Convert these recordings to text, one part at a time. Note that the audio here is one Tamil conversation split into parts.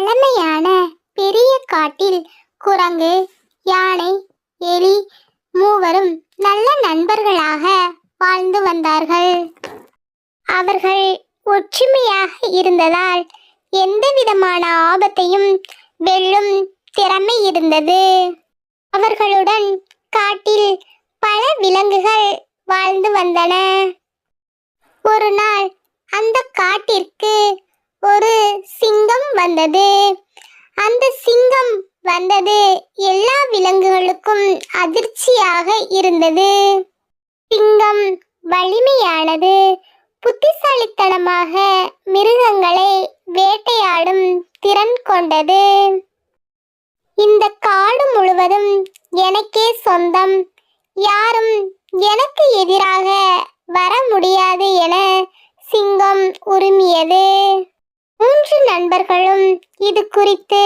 பழமையான பெரிய காட்டில் குரங்கு யானை எலி மூவரும் நல்ல நண்பர்களாக வாழ்ந்து வந்தார்கள். அவர்கள் ஒற்றுமையாக இருந்ததால் எந்த விதமான ஆபத்தையும் வெல்லும் திறமை இருந்தது. அவர்களுடன் காட்டில் பல விலங்குகள் வாழ்ந்து வந்தன. ஒரு நாள் அந்த காட்டிற்கு ஒரு சிங்கம் வந்தது. அந்த சிங்கம் வந்தது. எல்லா விலங்குகளுக்கும் அதிர்ச்சியாக இருந்தது. சிங்கம் வலிமையானது. புத்திசாலித்தனமாக மிருகங்களை வேட்டையாடும் திறன் கொண்டது. இந்த காடு முழுவதும் எனக்கே சொந்தம். யாரும் எனக்கு எதிராக வர முடியாது என சிங்கம் உரிமையது. மூன்று நண்பர்களும் இது குறித்து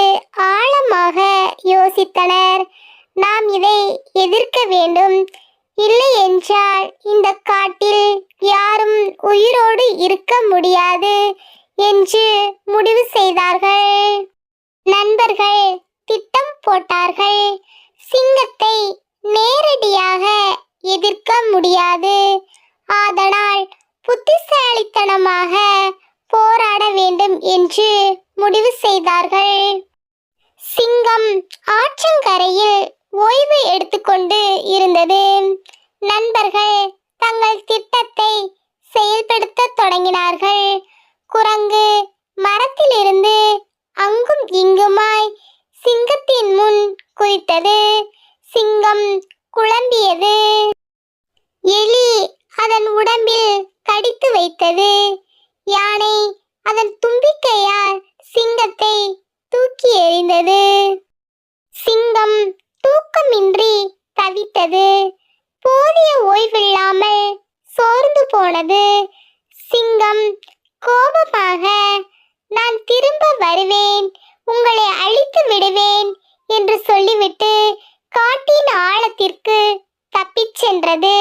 ஆழமாக யோசித்தனர். நாம் இதை எதிர்க்க வேண்டும். இல்லை என்றால் இந்த காட்டில் யாரும் உயிரோடு இருக்க முடியாது என்று முடிவு செய்தார்கள். நண்பர்கள் திட்டம் போட்டார்கள். சிங்கத்தை நேரடியாக எதிர்க்க முடியாது. அதனால் புத்திசாலித்தனமாக போராட வேண்டும் என்று முடிவு செய்தார்கள். சிங்கம் ஆற்றங்கரையில் ஓய்வு எடுத்துக்கொண்டு இருந்தது. நண்பர்கள் தங்கள் திட்டத்தை செயல்படுத்த தொடங்கினார்கள். குரங்கு மரத்திலிருந்து அங்கும் இங்குமாய் சிங்கத்தின் முன் குதித்தது. சிங்கம் குழம்பியது. எலி அதன் உடம்பில் கடித்து வைத்தது. யானை அதன் தும்பிக்கையால் சிங்கத்தை தூக்கி எறிந்தது. சிங்கம் தூக்கமின்றி தவித்தது. போதிய ஓய்வில்லாமல் சோர்ந்து போனது. சிங்கம் கோபமாக நான் திரும்ப வருவேன். உங்களை அழித்து விடுவேன் என்று சொல்லிவிட்டு காட்டின் ஆழத்திற்கு தப்பிச் சென்றது.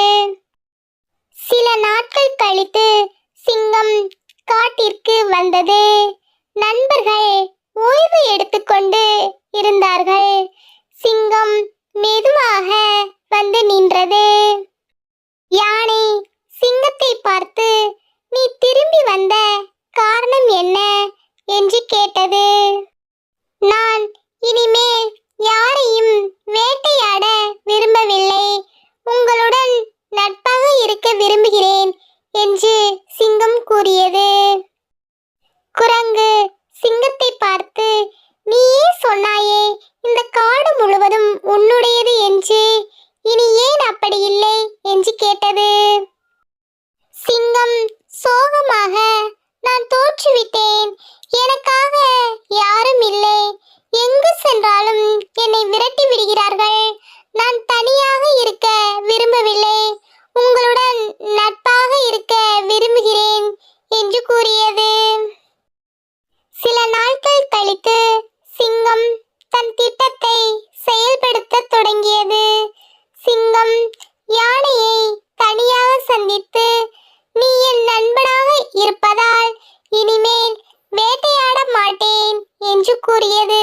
சில நாட்கள் கழித்து சிங்கம் வந்தது. நண்பர்கள் ஓய்வு எடுத்துக்கொண்டு இருந்தார்கள். சிங்கம் மெதுவாக வந்து நின்றது யானை சிங்கத்தை பார்த்து நீ திரும்பி வந்த காரணம் என்ன என்று கேட்டது நான் இனிமேல் யாரையும் வேட்டையாட விரும்பவில்லை உங்களுடன் நட்பாக இருக்க விரும்புகிறேன் என்று சிங்கம் கூறியது குரங்கு சிங்கத்தை பார்த்து நீயே சொன்னாயே இந்த காடு முழுவதும் உன்னுடையது என்று இனி ஏன் அப்படி இல்லை என்று கேட்டது சிங்கம் சோகமாக நான் தோற்றுவிட்டேன். எனக்காக யாரும் இல்லை. எங்கு சென்றாலும் என்னை விரட்டி விடுகிறார்கள். நான் தனியாக இருக்க விரும்பவில்லை. கூறியது.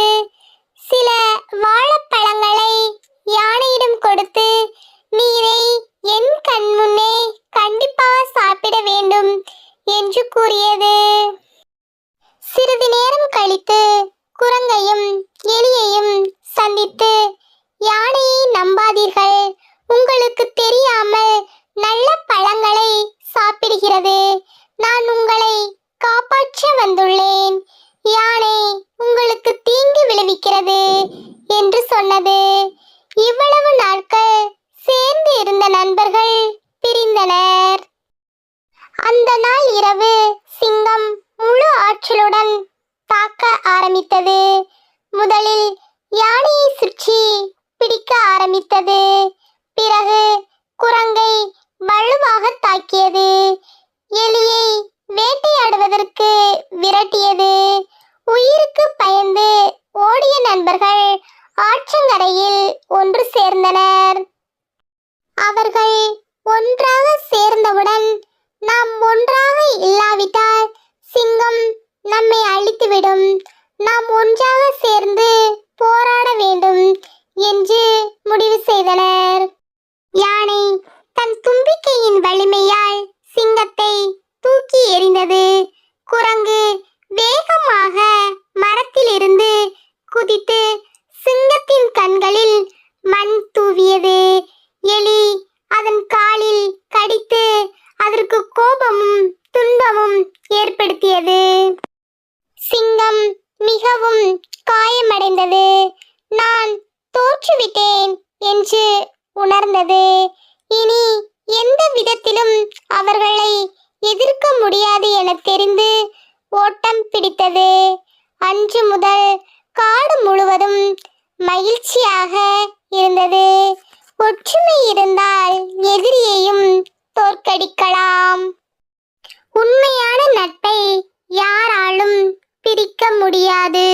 சில வாழைப்பழங்களை யானையிடம் கொடுத்து நீரை என் கண் முன்னே கண்டிப்பாக சாப்பிட வேண்டும் என்று கூறியது. சிறிது நேரம் கழித்து குரங்கையும் எலியையும் சந்தித்து யானையை நம்பாதீர்கள். உங்களுக்கு தெரியாமல் இரவு சிங்கம் முழு ஆற்றலுடன் தாக்க ஆரம்பித்தது. முதலில் யானையை சுற்றி பிடிக்க ஆரம்பித்தது. பிறகு குரங்கை வலுவாக தாக்கியது. எலியை வேட்டையாடுவதற்கு விரட்டியது உயிருக்கு பயந்து ஓடிய நண்பர்கள் ஆற்றங்கரையில் ஒன்று சேர்ந்தனர் அவர்கள் ஒன்றாக சேர்ந்தவுடன் நாம் ஒன்றாக இல்லாவிட்டால் சிங்கம் நம்மை அழித்துவிடும் நாம் ஒன்றாக சேர்ந்து போராட வேண்டும் என்று முடிவு செய்தனர் யானை தன் தும்பிக்கையின் வலிமையால் சிங்கத்தை தூக்கி எறிந்தது குரங்கு வேகமாக மரத்திலிருந்து குதித்து சிங்கத்தின் கண்களில் மண் தூவியது எலி அதன் காலில் கடித்து அதற்கு கோபமும் துன்பமும் ஏற்படுத்தியது சிங்கம் காயமடைந்தது. நான் தோற்றுவிட்டேன் என்று உணர்ந்தது. இனி எந்த விதத்திலும் அவர்களை எதிர்க்க முடியாது என தெரிந்து ஓட்டம் பிடித்தது. அன்று முதல் காடு முழுவதும் மகிழ்ச்சியாக இருந்தது. ஒற்றுமை இருந்தால் எதிரியையும் தோற்கடிக்கலாம். உண்மையான நட்பை யாராலும் பிரிக்க முடியாது.